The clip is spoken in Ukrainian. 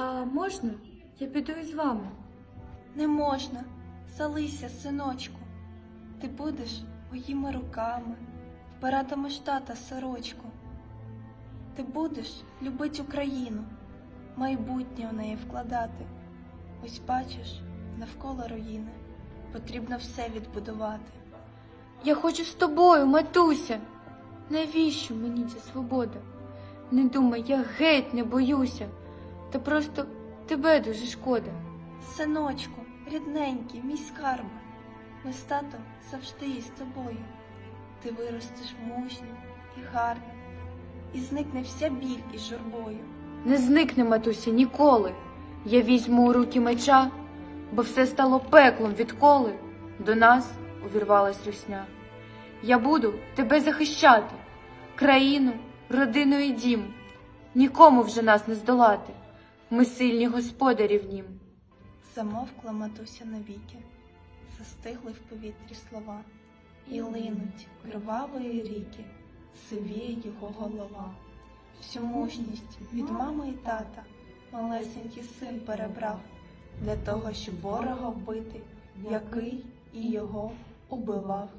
А можна? Я піду із вами. Не можна, залися, синочку. Ти будеш моїми руками, вбиратимеш тата сорочку. Ти будеш любить Україну, майбутнє в неї вкладати. Ось бачиш, навколо руїни, потрібно все відбудувати. Я хочу з тобою, матуся. Навіщо мені ця свобода? Не думай, я геть не боюся, та просто тебе дуже шкода. Синочку, рідненький, мій скарб, ми з татом завжди із тобою. Ти виростеш мужнім і гарним, і зникне вся біль із журбою. Не зникне, матуся, ніколи. Я візьму у руки меча, бо все стало пеклом відколи до нас увірвалась русня. Я буду тебе захищати, країну, родину і дім. Нікому вже нас не здолати. Ми сильні господарі в нім. Замовкла матуся навіки, застигли в повітрі слова, і линуть кривавої ріки, сивіє його голова. Всю мужність від мами і тата малесенький син перебрав для того, щоб ворога вбити, який і його убивав.